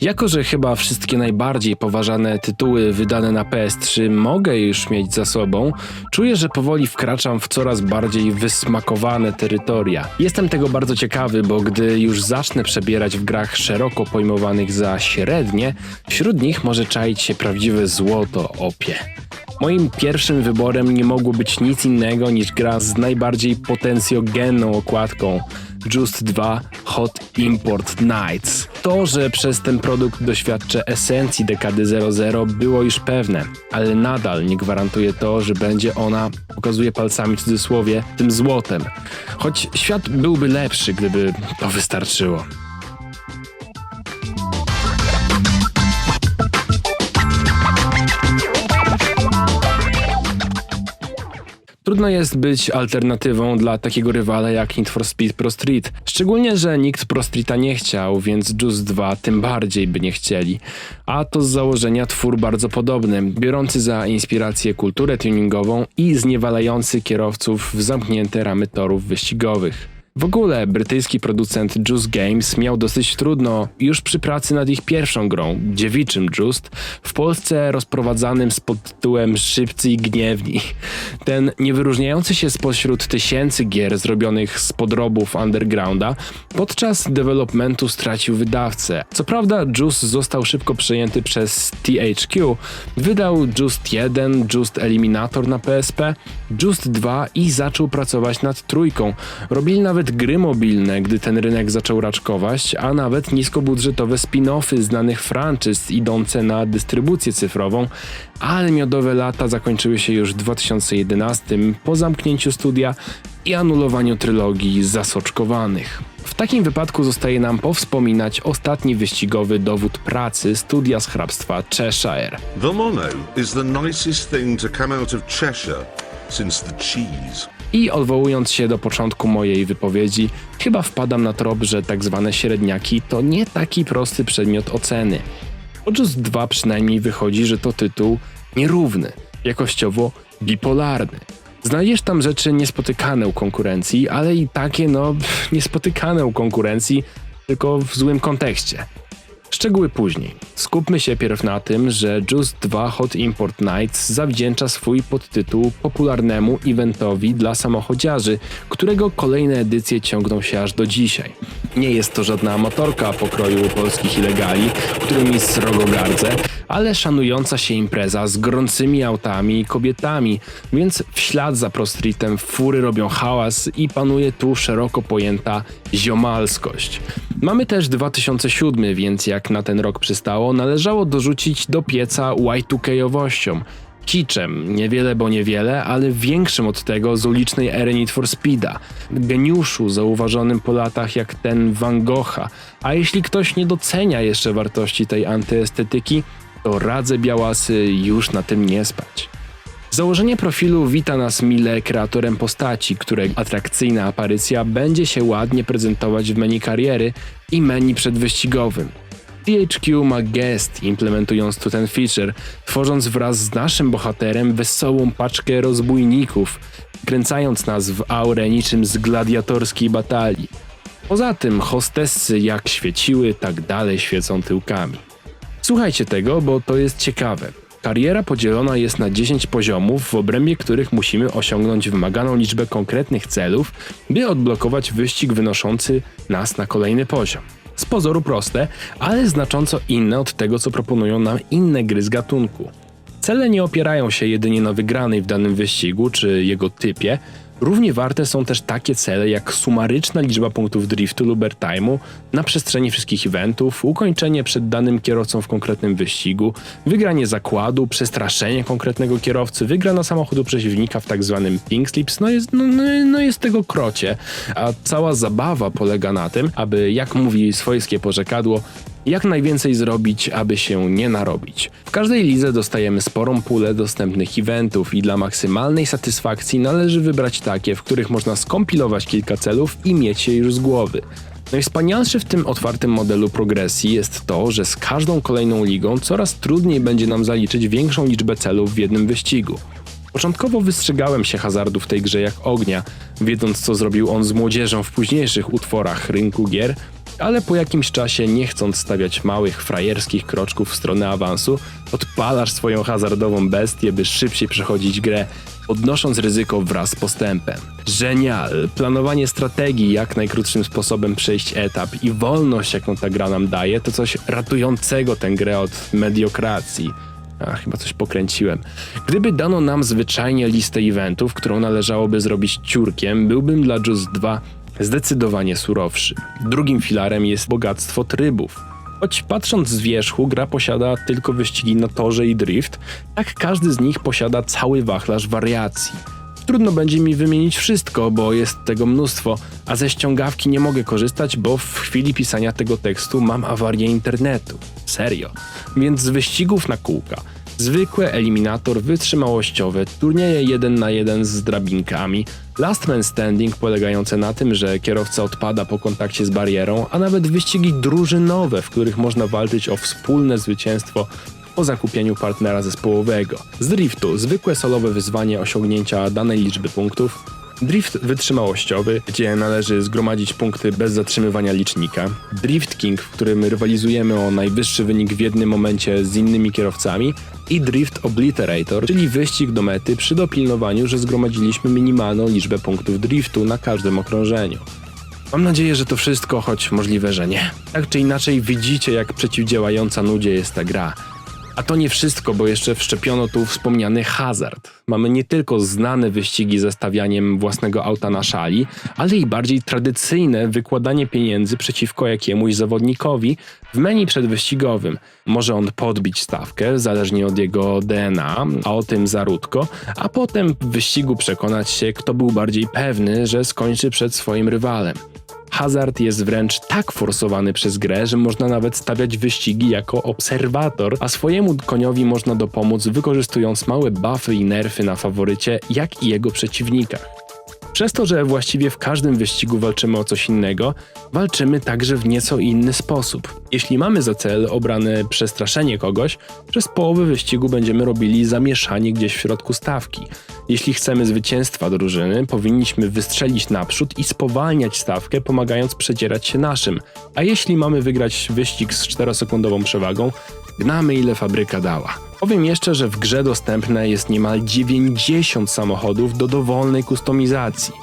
Jako, że chyba wszystkie najbardziej poważane tytuły wydane na PS3 mogę już mieć za sobą, czuję, że powoli wkraczam w coraz bardziej wysmakowane terytoria. Jestem tego bardzo ciekawy, bo gdy już zacznę przebierać w grach szeroko pojmowanych za średnie, wśród nich może czaić się prawdziwe złoto opie. Moim pierwszym wyborem nie mogło być nic innego niż gra z najbardziej potencjogenną okładką Just 2 Hot Import Nights. To, że przez ten produkt doświadczę esencji dekady 00 było już pewne, ale nadal nie gwarantuje to, że będzie ona, pokazuje palcami w cudzysłowie, tym złotem. Choć świat byłby lepszy, gdyby to wystarczyło. Trudno jest być alternatywą dla takiego rywala jak Need for Speed Pro Street. Szczególnie, że nikt Pro Streeta nie chciał, więc Just 2 tym bardziej by nie chcieli. A to z założenia twór bardzo podobny, biorący za inspirację kulturę tuningową i zniewalający kierowców w zamknięte ramy torów wyścigowych. W ogóle brytyjski producent Juice Games miał dosyć trudno już przy pracy nad ich pierwszą grą, dziewiczym Just, w Polsce rozprowadzanym z podtytułem Szybcy i Gniewni. Ten niewyróżniający się spośród tysięcy gier zrobionych z podrobów undergrounda, podczas developmentu stracił wydawcę. Co prawda Just został szybko przejęty przez THQ, wydał Just 1, Just Eliminator na PSP, Just 2 i zaczął pracować nad trójką. Robili nawet gry mobilne, gdy ten rynek zaczął raczkować, a nawet niskobudżetowe spin-offy znanych franczyz idące na dystrybucję cyfrową, ale miodowe lata zakończyły się już w 2011 po zamknięciu studia i anulowaniu trylogii zasoczkowanych. W takim wypadku zostaje nam powspominać ostatni wyścigowy dowód pracy studia z hrabstwa Cheshire. The mono is the nicest thing to come out of Cheshire since the cheese. I odwołując się do początku mojej wypowiedzi, chyba wpadam na trop, że tak zwane średniaki to nie taki prosty przedmiot oceny. O Just 2 przynajmniej wychodzi, że to tytuł nierówny, jakościowo bipolarny. Znajdziesz tam rzeczy niespotykane u konkurencji, ale i takie no niespotykane u konkurencji, tylko w złym kontekście. Szczegóły później. Skupmy się pierw na tym, że Just 2 Hot Import Nights zawdzięcza swój podtytuł popularnemu eventowi dla samochodziarzy, którego kolejne edycje ciągną się aż do dzisiaj. Nie jest to żadna amatorka pokroju polskich ilegali, którymi srogo gardzę, ale szanująca się impreza z gorącymi autami i kobietami, więc w ślad za Prostritem fury robią hałas i panuje tu szeroko pojęta ziomalskość. Mamy też 2007, więc jak na ten rok przystało, należało dorzucić do pieca Y2K-owością. Kiczem, niewiele bo niewiele, ale większym od tego z ulicznej ery Need for Speeda. Geniuszu zauważonym po latach jak ten Van Gogha. A jeśli ktoś nie docenia jeszcze wartości tej antyestetyki, to radzę białasy już na tym nie spać. Założenie profilu wita nas mile kreatorem postaci, której atrakcyjna aparycja będzie się ładnie prezentować w menu kariery i menu przedwyścigowym. THQ ma gest, implementując tu ten feature, tworząc wraz z naszym bohaterem wesołą paczkę rozbójników, kręcając nas w aurę niczym z gladiatorskiej batalii. Poza tym hostessy jak świeciły, tak dalej świecą tyłkami. Słuchajcie tego, bo to jest ciekawe. Kariera podzielona jest na 10 poziomów, w obrębie których musimy osiągnąć wymaganą liczbę konkretnych celów, by odblokować wyścig wynoszący nas na kolejny poziom. Z pozoru proste, ale znacząco inne od tego, co proponują nam inne gry z gatunku. Cele nie opierają się jedynie na wygranej w danym wyścigu czy jego typie. Równie warte są też takie cele jak sumaryczna liczba punktów driftu lub airtime'u na przestrzeni wszystkich eventów, ukończenie przed danym kierowcą w konkretnym wyścigu, wygranie zakładu, przestraszenie konkretnego kierowcy, wygrana samochodu przeciwnika w tak zwanym pink slips, no jest, no, no, no jest tego krocie. A cała zabawa polega na tym, aby, jak mówi swojskie porzekadło, jak najwięcej zrobić, aby się nie narobić. W każdej lidze dostajemy sporą pulę dostępnych eventów i dla maksymalnej satysfakcji należy wybrać takie, w których można skompilować kilka celów i mieć je już z głowy. Najwspanialsze w tym otwartym modelu progresji jest to, że z każdą kolejną ligą coraz trudniej będzie nam zaliczyć większą liczbę celów w jednym wyścigu. Początkowo wystrzegałem się hazardu w tej grze jak ognia, wiedząc co zrobił on z młodzieżą w późniejszych utworach rynku gier, ale po jakimś czasie, nie chcąc stawiać małych, frajerskich kroczków w stronę awansu, odpalasz swoją hazardową bestię, by szybciej przechodzić grę, podnosząc ryzyko wraz z postępem. Genial! Planowanie strategii, jak najkrótszym sposobem przejść etap i wolność, jaką ta gra nam daje, to coś ratującego tę grę od mediokracji. A, chyba coś pokręciłem. Gdyby dano nam zwyczajnie listę eventów, którą należałoby zrobić ciurkiem, byłbym dla Just 2 zdecydowanie surowszy. Drugim filarem jest bogactwo trybów. Choć patrząc z wierzchu, gra posiada tylko wyścigi na torze i drift, tak każdy z nich posiada cały wachlarz wariacji. Trudno będzie mi wymienić wszystko, bo jest tego mnóstwo, a ze ściągawki nie mogę korzystać, bo w chwili pisania tego tekstu mam awarię internetu. Serio. Więc z wyścigów na kółka. Zwykłe eliminator wytrzymałościowe, turnieje 1 na 1 z drabinkami, last man standing polegające na tym, że kierowca odpada po kontakcie z barierą, a nawet wyścigi drużynowe, w których można walczyć o wspólne zwycięstwo po zakupieniu partnera zespołowego. Z driftu zwykłe solowe wyzwanie osiągnięcia danej liczby punktów, drift wytrzymałościowy, gdzie należy zgromadzić punkty bez zatrzymywania licznika, drift king, w którym rywalizujemy o najwyższy wynik w jednym momencie z innymi kierowcami i drift obliterator, czyli wyścig do mety przy dopilnowaniu, że zgromadziliśmy minimalną liczbę punktów driftu na każdym okrążeniu. Mam nadzieję, że to wszystko, choć możliwe, że nie. Tak czy inaczej widzicie, jak przeciwdziałająca nudzie jest ta gra. A to nie wszystko, bo jeszcze wszczepiono tu wspomniany hazard. Mamy nie tylko znane wyścigi ze stawianiem własnego auta na szali, ale i bardziej tradycyjne wykładanie pieniędzy przeciwko jakiemuś zawodnikowi w menu przedwyścigowym. Może on podbić stawkę, zależnie od jego DNA, a o tym zaródko, a potem w wyścigu przekonać się, kto był bardziej pewny, że skończy przed swoim rywalem. Hazard jest wręcz tak forsowany przez grę, że można nawet stawiać wyścigi jako obserwator, a swojemu koniowi można dopomóc wykorzystując małe buffy i nerfy na faworycie, jak i jego przeciwnikach. Przez to, że właściwie w każdym wyścigu walczymy o coś innego, walczymy także w nieco inny sposób. Jeśli mamy za cel obrane przestraszenie kogoś, przez połowę wyścigu będziemy robili zamieszanie gdzieś w środku stawki. Jeśli chcemy zwycięstwa drużyny, powinniśmy wystrzelić naprzód i spowalniać stawkę, pomagając przedzierać się naszym. A jeśli mamy wygrać wyścig z 4-sekundową przewagą, gnamy ile fabryka dała. Powiem jeszcze, że w grze dostępne jest niemal 90 samochodów do dowolnej kustomizacji.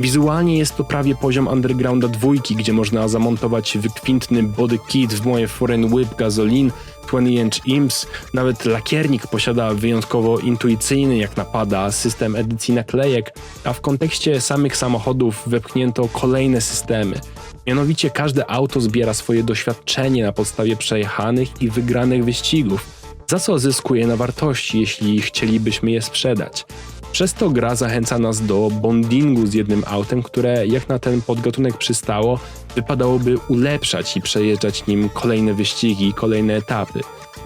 Wizualnie jest to prawie poziom Undergrounda dwójki, gdzie można zamontować wykwintny body kit w moje Foreign Whip Gasoline, 20-inch IMS, nawet lakiernik posiada wyjątkowo intuicyjny, jak napada, system edycji naklejek, a w kontekście samych samochodów wepchnięto kolejne systemy. Mianowicie każde auto zbiera swoje doświadczenie na podstawie przejechanych i wygranych wyścigów za co zyskuje na wartości, jeśli chcielibyśmy je sprzedać. Przez to gra zachęca nas do bondingu z jednym autem, które jak na ten podgatunek przystało, wypadałoby ulepszać i przejeżdżać nim kolejne wyścigi i kolejne etapy.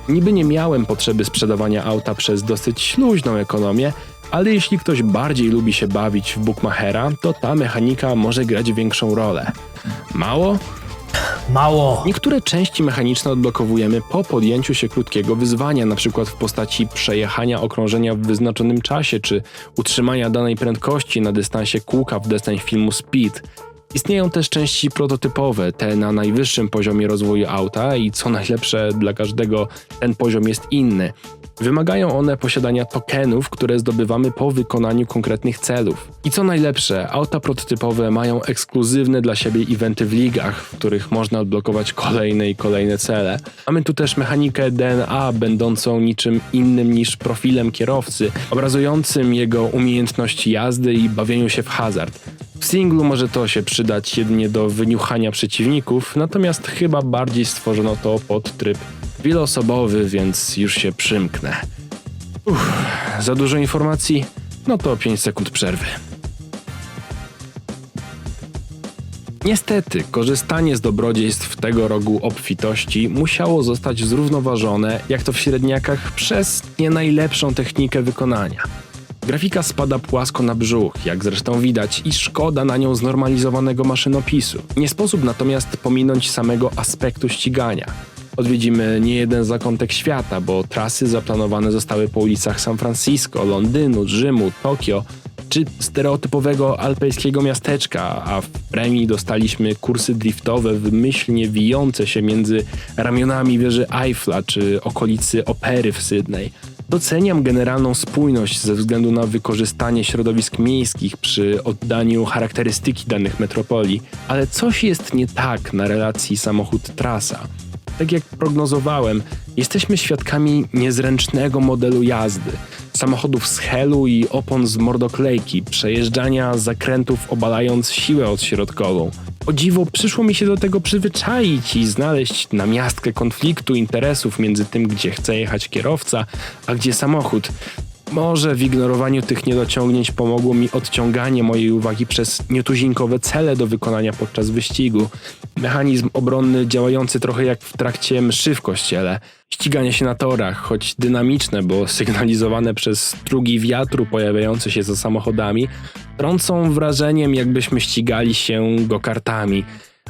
Niby nie miałem potrzeby sprzedawania auta przez dosyć luźną ekonomię, ale jeśli ktoś bardziej lubi się bawić w Bookmachera, to ta mechanika może grać większą rolę. Mało? Mało. Niektóre części mechaniczne odblokowujemy po podjęciu się krótkiego wyzwania, np. w postaci przejechania okrążenia w wyznaczonym czasie, czy utrzymania danej prędkości na dystansie kółka w deseń filmu Speed. Istnieją też części prototypowe, te na najwyższym poziomie rozwoju auta i co najlepsze dla każdego, ten poziom jest inny. Wymagają one posiadania tokenów, które zdobywamy po wykonaniu konkretnych celów. I co najlepsze, auta prototypowe mają ekskluzywne dla siebie eventy w ligach, w których można odblokować kolejne i kolejne cele. Mamy tu też mechanikę DNA, będącą niczym innym niż profilem kierowcy, obrazującym jego umiejętności jazdy i bawieniu się w hazard. W singlu może to się przydać jedynie do wyniuchania przeciwników, natomiast chyba bardziej stworzono to pod tryb wieloosobowy, więc już się przymknę. Uff, za dużo informacji? No to 5 sekund przerwy. Niestety, korzystanie z dobrodziejstw tego rogu obfitości musiało zostać zrównoważone, jak to w średniakach, przez nie najlepszą technikę wykonania. Grafika spada płasko na brzuch, jak zresztą widać, i szkoda na nią znormalizowanego maszynopisu. Nie sposób natomiast pominąć samego aspektu ścigania. Odwiedzimy nie jeden zakątek świata, bo trasy zaplanowane zostały po ulicach San Francisco, Londynu, Rzymu, Tokio, czy stereotypowego alpejskiego miasteczka, a w premii dostaliśmy kursy driftowe wymyślnie wijące się między ramionami wieży Eiffla czy okolicy Opery w Sydney. Doceniam generalną spójność ze względu na wykorzystanie środowisk miejskich przy oddaniu charakterystyki danych metropolii, ale coś jest nie tak na relacji samochód-trasa. Tak jak prognozowałem, jesteśmy świadkami niezręcznego modelu jazdy. Samochodów z helu i opon z mordoklejki, przejeżdżania zakrętów obalając siłę odśrodkową. O dziwo, przyszło mi się do tego przyzwyczaić i znaleźć namiastkę konfliktu interesów między tym, gdzie chce jechać kierowca, a gdzie samochód. Może w ignorowaniu tych niedociągnięć pomogło mi odciąganie mojej uwagi przez nietuzinkowe cele do wykonania podczas wyścigu. Mechanizm obronny działający trochę jak w trakcie mszy w kościele. Ściganie się na torach, choć dynamiczne, bo sygnalizowane przez strugi wiatru pojawiające się za samochodami, trącą wrażeniem jakbyśmy ścigali się go-kartami.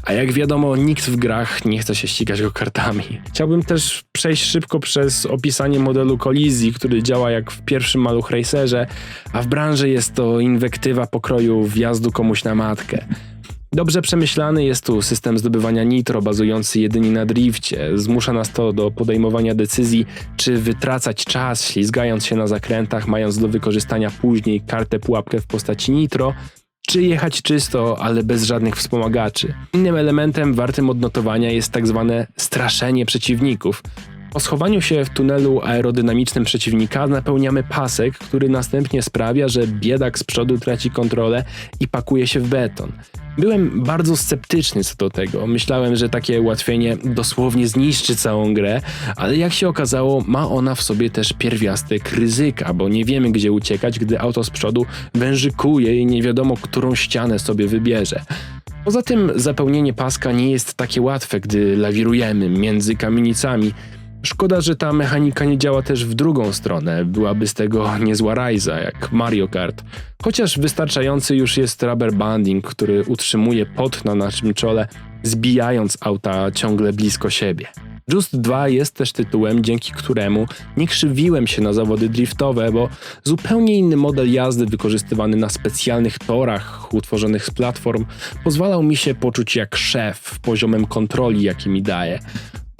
A jak wiadomo, nikt w grach nie chce się ścigać go kartami. Chciałbym też przejść szybko przez opisanie modelu kolizji, który działa jak w pierwszym Maluch Racerze, a w branży jest to inwektywa pokroju wjazdu komuś na matkę. Dobrze przemyślany jest tu system zdobywania nitro bazujący jedynie na drifcie. Zmusza nas to do podejmowania decyzji, czy wytracać czas ślizgając się na zakrętach, mając do wykorzystania później kartę pułapkę w postaci nitro, czy jechać czysto, ale bez żadnych wspomagaczy. Innym elementem wartym odnotowania jest tak zwane straszenie przeciwników. Po schowaniu się w tunelu aerodynamicznym przeciwnika napełniamy pasek, który następnie sprawia, że biedak z przodu traci kontrolę i pakuje się w beton. Byłem bardzo sceptyczny co do tego. Myślałem, że takie ułatwienie dosłownie zniszczy całą grę, ale jak się okazało, ma ona w sobie też pierwiastek ryzyka, bo nie wiemy gdzie uciekać, gdy auto z przodu wężykuje i nie wiadomo, którą ścianę sobie wybierze. Poza tym zapełnienie paska nie jest takie łatwe, gdy lawirujemy między kamienicami. Szkoda, że ta mechanika nie działa też w drugą stronę. Byłaby z tego niezła rajza, jak Mario Kart. Chociaż wystarczający już jest rubber banding, który utrzymuje pot na naszym czole, zbijając auta ciągle blisko siebie. Just 2 jest też tytułem, dzięki któremu nie krzywiłem się na zawody driftowe, bo zupełnie inny model jazdy wykorzystywany na specjalnych torach utworzonych z platform pozwalał mi się poczuć jak szef poziomem kontroli, jaki mi daje.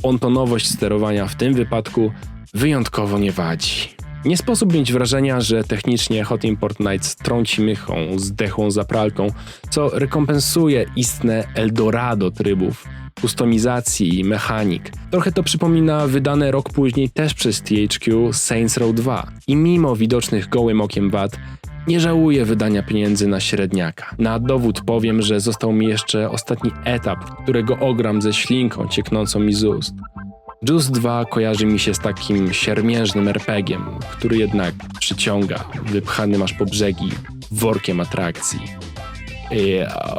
Pontonowość sterowania w tym wypadku wyjątkowo nie wadzi. Nie sposób mieć wrażenia, że technicznie Hot Import Nights trąci mychą, zdechłą zapralką, co rekompensuje istne Eldorado trybów, kustomizacji i mechanik. Trochę to przypomina wydane rok później też przez THQ Saints Row 2. I mimo widocznych gołym okiem wad, nie żałuję wydania pieniędzy na średniaka. Na dowód powiem, że został mi jeszcze ostatni etap, którego ogram ze ślinką cieknącą mi z ust. Juice 2 kojarzy mi się z takim siermiężnym RPG-iem, który jednak przyciąga, wypchany masz po brzegi workiem atrakcji. Yo.